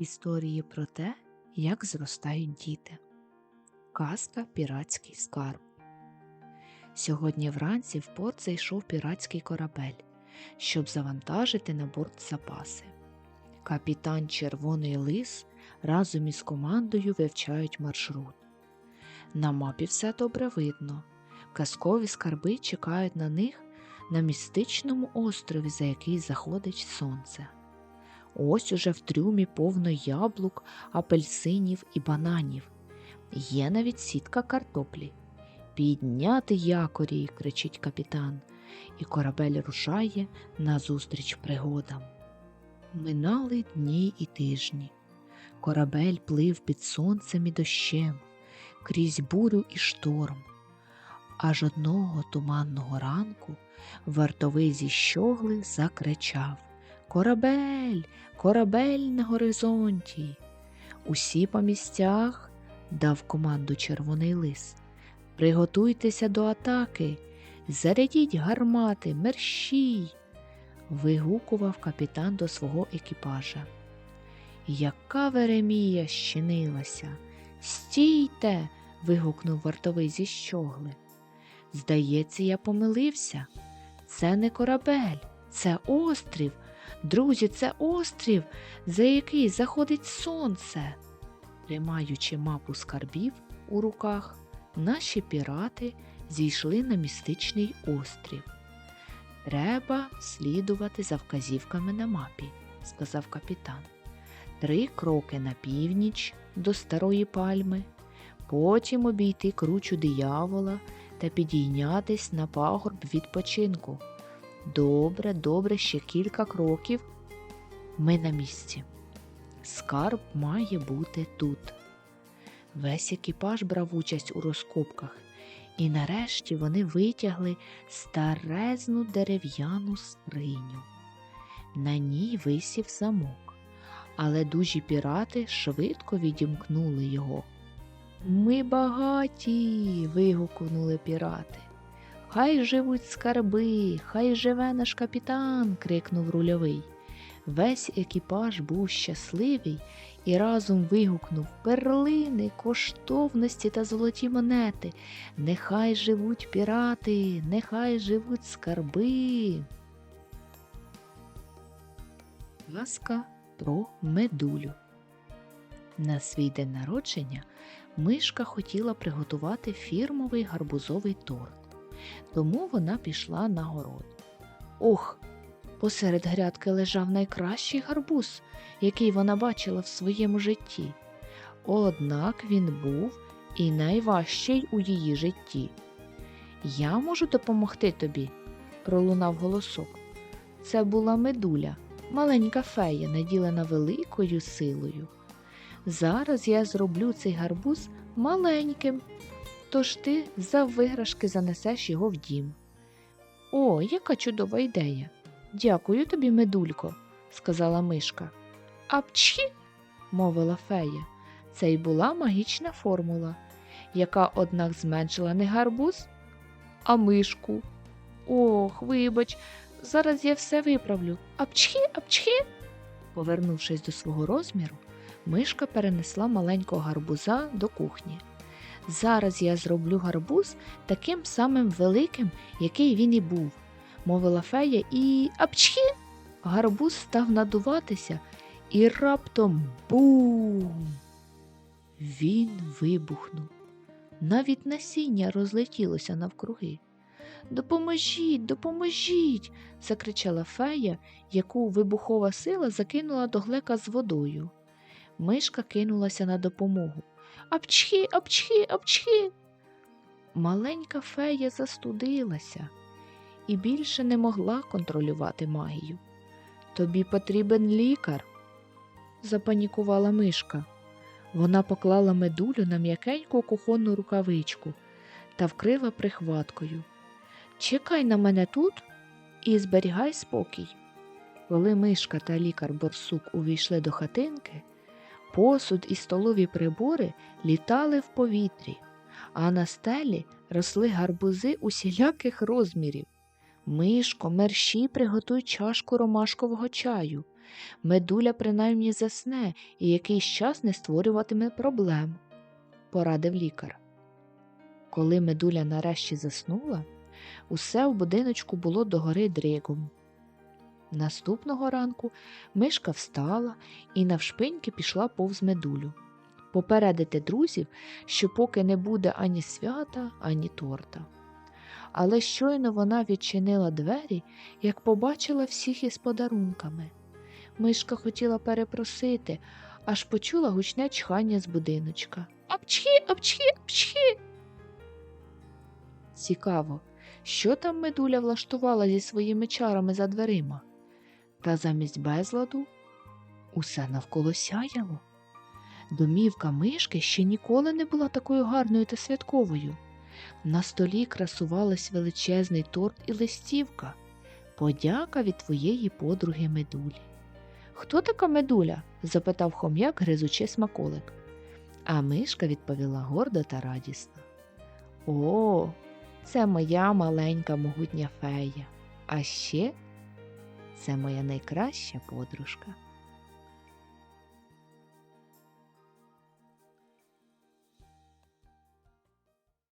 Історії про те, як зростають діти. Казка Піратський скарб. Сьогодні вранці в порт зайшов піратський корабель, щоб завантажити на борт запаси. Капітан Червоний Лис разом із командою вивчають маршрут. На мапі все добре видно. Казкові скарби чекають на них на містичному острові, за який заходить сонце. Ось уже в трюмі повно яблук, апельсинів і бананів. Є навіть сітка картоплі. Підняти якорі, кричить капітан, і корабель рушає назустріч пригодам. Минали дні і тижні. Корабель плив під сонцем і дощем, крізь бурю і шторм. Аж одного туманного ранку вартовий зі щогли закричав Корабель, корабель на горизонті. Усі по місцях дав команду червоний лис. Приготуйтеся до атаки, зарядіть гармати, мерщій. вигукував капітан до свого екіпажа. Яка Веремія щинилася. Стійте. вигукнув вартовий зі щогли. Здається, я помилився. Це не корабель, це острів. Друзі, це острів, за який заходить сонце. Тримаючи мапу скарбів у руках, наші пірати зійшли на містичний острів. Треба слідувати за вказівками на мапі, сказав капітан. Три кроки на північ до старої пальми, потім обійти кручу диявола та підійнятись на пагорб відпочинку. Добре, добре, ще кілька кроків. Ми на місці. Скарб має бути тут. Весь екіпаж брав участь у розкопках, і нарешті вони витягли старезну дерев'яну скриню. На ній висів замок, але дужі пірати швидко відімкнули його. Ми багаті. вигукнули пірати. Хай живуть скарби, хай живе наш капітан. крикнув рульовий. Весь екіпаж був щасливий і разом вигукнув перлини, коштовності та золоті монети. Нехай живуть пірати, нехай живуть скарби. Ласка про медулю. На свій день народження мишка хотіла приготувати фірмовий гарбузовий торт тому вона пішла на город. Ох, посеред грядки лежав найкращий гарбуз, який вона бачила в своєму житті. Однак він був і найважчий у її житті. Я можу допомогти тобі, пролунав голосок. Це була медуля, маленька фея, наділена великою силою. Зараз я зроблю цей гарбуз маленьким Тож ти за виграшки занесеш його в дім. О, яка чудова ідея. Дякую тобі, медулько, сказала мишка. Апчхі, мовила фея. Це й була магічна формула, яка, однак, зменшила не гарбуз, а мишку. Ох, вибач, зараз я все виправлю. Апчхі, апчхі. Повернувшись до свого розміру, мишка перенесла маленького гарбуза до кухні. Зараз я зроблю гарбуз таким самим великим, який він і був, мовила фея, і апчхі! Гарбуз став надуватися і раптом бум! Він вибухнув. Навіть насіння розлетілося навкруги. Допоможіть, допоможіть, закричала фея, яку вибухова сила закинула до глека з водою. Мишка кинулася на допомогу. Апчхі, апчхі, апчхі. Маленька фея застудилася і більше не могла контролювати магію. Тобі потрібен лікар, запанікувала мишка. Вона поклала медулю на м'якеньку кухонну рукавичку та вкрила прихваткою. Чекай на мене тут і зберігай спокій. Коли мишка та лікар борсук увійшли до хатинки, Посуд і столові прибори літали в повітрі, а на стелі росли гарбузи усіляких розмірів. Мишко, мерщі приготуй чашку ромашкового чаю. Медуля принаймні засне і якийсь час не створюватиме проблем, порадив лікар. Коли медуля нарешті заснула, усе в будиночку було догори дригом. Наступного ранку мишка встала і навшпиньки пішла повз медулю. Попередити друзів, що поки не буде ані свята, ані торта. Але щойно вона відчинила двері, як побачила всіх із подарунками. Мишка хотіла перепросити, аж почула гучне чхання з будиночка. Апчхі, апчхі, апчхі. Цікаво, що там медуля влаштувала зі своїми чарами за дверима? Та замість безладу усе навколо сяяло. Домівка мишки ще ніколи не була такою гарною та святковою. На столі красувалась величезний торт і листівка. Подяка від твоєї подруги медулі. Хто така медуля? запитав хом'як, гризучи смаколик. А мишка відповіла гордо та радісно. О, це моя маленька могутня фея. А ще це моя найкраща подружка.